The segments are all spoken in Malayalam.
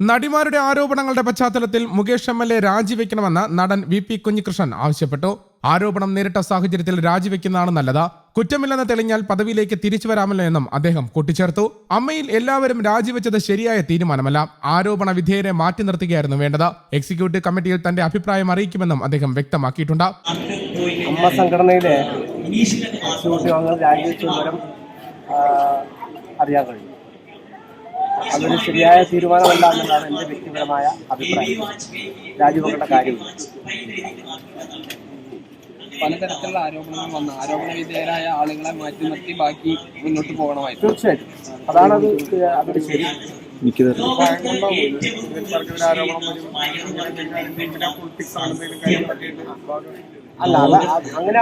നടിമാരുടെ ആരോപണങ്ങളുടെ പശ്ചാത്തലത്തിൽ മുകേഷ് എം എൽ എ രാജിവെക്കണമെന്ന് നടൻ വി പി കുഞ്ഞികൃഷ്ണൻ ആവശ്യപ്പെട്ടു. ആരോപണം നേരിട്ട സാഹചര്യത്തിൽ രാജിവെക്കുന്നതാണ് നല്ലത്. കുറ്റമില്ലെന്ന് തെളിഞ്ഞാൽ പദവിയിലേക്ക് തിരിച്ചു വരാമല്ലോ എന്നും അദ്ദേഹം കൂട്ടിച്ചേർത്തു. അമ്മയിൽ എല്ലാവരും രാജിവെച്ചത് ശരിയായ തീരുമാനമല്ല. ആരോപണ വിധേയരെ മാറ്റി നിർത്തുകയായിരുന്നു വേണ്ടത്. എക്സിക്യൂട്ടീവ് കമ്മിറ്റിയിൽ തന്റെ അഭിപ്രായം അറിയിക്കുമെന്നും അദ്ദേഹം വ്യക്തമാക്കിയിട്ടുണ്ട്. അമ്മ സംഘടനയിലെ അറിയാൻ കഴിയും. അതൊരു ശരിയായ തീരുമാനമല്ല എന്നതാണ് എന്റെ വ്യക്തിപരമായ അഭിപ്രായം. രാജിവെക്കേണ്ട കാര്യമില്ല പലതരത്തിലുള്ള ആരോപണങ്ങൾ വന്ന. ആരോപണ വിധേയരായ ആളുകളെ മാറ്റി നിർത്തി ബാക്കി മുന്നോട്ട് പോകണമായി തീർച്ചയായിട്ടും. അതാണത് അതൊരു ശരി. അല്ല അത് അങ്ങനെ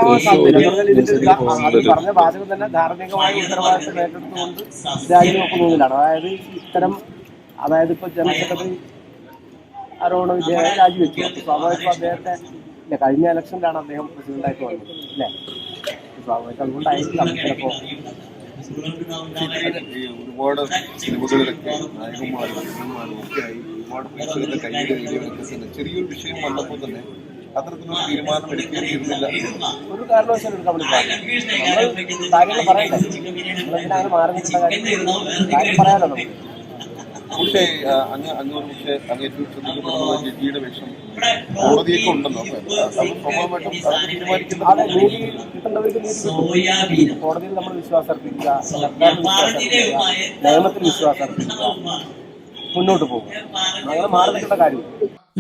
പറഞ്ഞ വാചകം തന്നെ ധാർമ്മികമായ ഉത്തരവാദിത്വം ഏറ്റെടുത്തുകൊണ്ട് രാജിവെക്കുന്നതിലാണ് അതായത് ഇത്തരം അതായത് ഇപ്പൊ ജനറൽ സെക്രട്ടറി വിജയ രാജിവെച്ചു. സ്വാഭാവികം സ്വാഭാവികമായിട്ടും അദ്ദേഹത്തെ ഇല്ല കഴിഞ്ഞ ഇലക്ഷനിലാണ് അദ്ദേഹം പ്രസിഡന്റായിട്ട് വന്നത് അല്ലേ? സ്വാഭാവികം അതുകൊണ്ടായിരിക്കാം ചിലപ്പോ ഒരുപാട് സിനിമകളിലൊക്കെ നായകന്മാരും ഒക്കെ ആയി ഒരുപാട് പൈസകളുടെ കയ്യിൽ ചെറിയൊരു വിഷയം വന്നപ്പോൾ തന്നെ അത്തരത്തിലൊരു തീരുമാനം എടുക്കേണ്ടിയിരുന്നില്ല. ഒരു കാരണവശാലും എടുക്കാൻ വേണ്ടി നമ്മൾ കാര്യങ്ങൾ പറയണ്ടേ നമ്മളെന്തിനാണ് മാറി നിൽക്കേണ്ട കാര്യം? കാര്യം പറയാലോ നമുക്ക്? പക്ഷേ ആ, അങ്ങ് അങ്ങോട്ട് പക്ഷേ അങ്ങേറ്റവും ശ്രദ്ധിക്കപ്പെടുന്ന ജഡ്ജിയുടെ വേഷം കോടതിയൊക്കെ ഉണ്ടല്ലോ സ്വാഭാവികമായിട്ടും. കോടതിയിൽ നമ്മൾ വിശ്വാസം അർപ്പിക്കുക. നിയമത്തിൽ വിശ്വാസം അർപ്പിക്കുക. മുന്നോട്ട് പോകും. അങ്ങനെ മാറി കാര്യം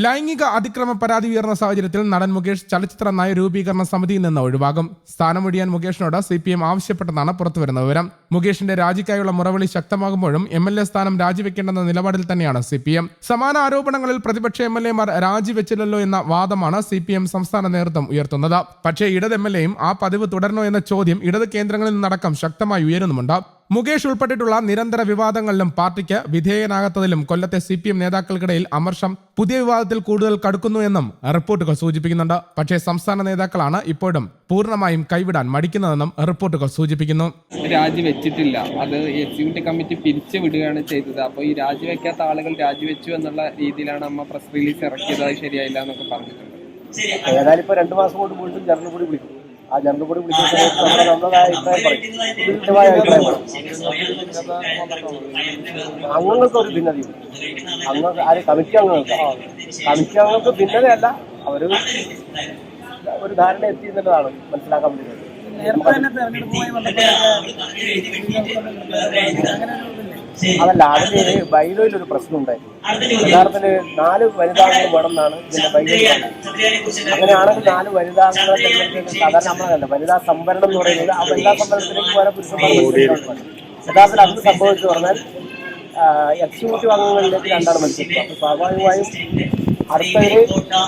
ലൈംഗിക അതിക്രമ പരാതി ഉയർന്ന സാഹചര്യത്തിൽ നടൻ മുകേഷ് ചലച്ചിത്ര നയ രൂപീകരണ സമിതിയിൽ നിന്ന് ഒഴിവാകും. സ്ഥാനമൊഴിയാൻ മുകേഷിനോട് സി പി എം ആവശ്യപ്പെട്ടെന്നാണ് പുറത്തുവരുന്ന വിവരം. മുകേഷിന്റെ രാജിക്കായുള്ള മുറവിളി ശക്തമാകുമ്പോഴും എം എൽ എ സ്ഥാനം രാജിവെക്കേണ്ടെന്ന നിലപാടിൽ തന്നെയാണ് സി പി എം സമാന ആരോപണങ്ങളിൽ പ്രതിപക്ഷ എം എൽ എമാർ രാജിവെച്ചില്ലല്ലോ എന്ന വാദമാണ് സി പി എം സംസ്ഥാന നേതൃത്വം ഉയർത്തുന്നത്. പക്ഷേ ഇടത് എം എൽ എയും ആ പതിവ് തുടരണോ എന്ന ചോദ്യം ഇടത് കേന്ദ്രങ്ങളിൽ നിന്നടക്കം ശക്തമായി ഉയരുന്നുമുണ്ട്. മുകേഷ് ഉൾപ്പെട്ടിട്ടുള്ള നിരന്തര വിവാദങ്ങളിലും പാർട്ടിക്ക് വിധേയനാകാത്തതിലും കൊല്ലത്തെ സി പി എം നേതാക്കൾക്കിടയിൽ അമർഷം പുതിയ വിവാദത്തിൽ കൂടുതൽ കടുക്കുന്നു എന്നും റിപ്പോർട്ടുകൾ സൂചിപ്പിക്കുന്നുണ്ട്. പക്ഷേ സംസ്ഥാന നേതാക്കളാണ് ഇപ്പോഴും പൂർണമായും കൈവിടാൻ മടിക്കുന്നതെന്നും റിപ്പോർട്ടുകൾ സൂചിപ്പിക്കുന്നു. രാജിവെച്ചിട്ടില്ല. അത് എക്സിക്യൂട്ടീവ് കമ്മിറ്റി പിരിച്ചു വിടുകയാണ് ചെയ്തത്. അപ്പോൾ ഈ രാജിവെക്കാത്ത ആളുകൾ രാജിവെച്ചു എന്നുള്ള രീതിയിലാണ് അമ്മ പ്രസ് റിലീസ് ഇറക്കിയത്. അത് ശരിയായില്ല എന്നൊക്കെ പറഞ്ഞിട്ടുണ്ട്. ഏതായാലും ഇപ്പൊ രണ്ടു മാസം കൊണ്ട് വീണ്ടും ജനറൽ കൂടി വിളിക്കും. ആ ജനറൽ കൂടി വിളിക്കുന്ന സമയത്ത് നമ്മൾ നമ്മളതായ അഭിപ്രായം പറയും വിരുദ്ധമായ അഭിപ്രായം പറയും അംഗങ്ങൾക്ക് ഒരു ഭിന്നതയുണ്ട്. അംഗങ്ങൾക്ക് ആര് കമ്മിറ്റി അംഗങ്ങൾക്ക്? കമ്മിറ്റി അംഗങ്ങൾക്ക് ഭിന്നതയല്ല. അവർ ഒരു ധാരണ എത്തി എന്നുള്ളതാണ് മനസ്സിലാക്കാൻ വേണ്ടി അതല്ല അതിന് ബൈലോയിൽ ഒരു പ്രശ്നം ഉണ്ടായിരുന്നു യഥാർത്ഥത്തിൽ നാല് വനിതാംഗങ്ങൾ വേണമെന്നാണ് ഇതിന്റെ ബൈലോയിൽ അങ്ങനെയാണെങ്കിൽ നാല് വനിതാംഗങ്ങളെ തെരഞ്ഞെടുക്കുന്നത് സാധാരണ നമ്മളല്ല വനിതാ സംവരണം എന്ന് പറയുന്നത് ആ വനിതാ സംവരണത്തിലേക്ക് വേറെ പുരുഷന്മാർ. യഥാർത്ഥത്തിൽ അന്ന് സംഭവിച്ചു പറഞ്ഞാൽ എക്സിക്യൂട്ടീവ് അംഗങ്ങളിലേക്ക് രണ്ടാണ് മത്സരിക്കുക അപ്പൊ സ്വാഭാവികമായും അടുത്തവര്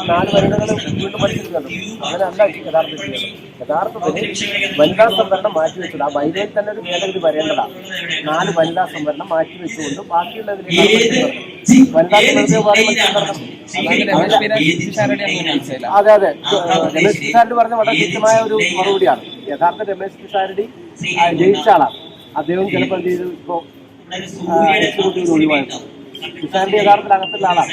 നാല് വനിതകൾ വീണ്ടും മത്സരിക്കുന്നുണ്ട്. അങ്ങനെയല്ല യഥാർത്ഥത്തിൽ യഥാർത്ഥത്തിൽ വനിതാ സംവരണം മാറ്റിവെച്ചത് ആ വനിതയിൽ തന്നെ ഒരു ഭേദഗതി വരേണ്ടതാണ് നാല് വനിതാ സംവരണം മാറ്റിവെച്ചുകൊണ്ട് ബാക്കിയുള്ളതിലേക്ക് വനിതാ സംവരണത്തെ അതെ അതെ. രമേശ് പിഷാരടി പറഞ്ഞ വളരെ കൃത്യമായ ഒരു മറുപടിയാണ്. യഥാർത്ഥ രമേശ് പിഷാരടി ജയിച്ച ആളാണ്. അദ്ദേഹം ചിലപ്പോൾ എന്ത് ചെയ്തു? ഇപ്പോ എക്സിക്യൂട്ടീവ് ഒഴിവായിരുന്നു പിഷാരടി യഥാർത്ഥത്തിൽ അകത്തുള്ള ആളാണ്.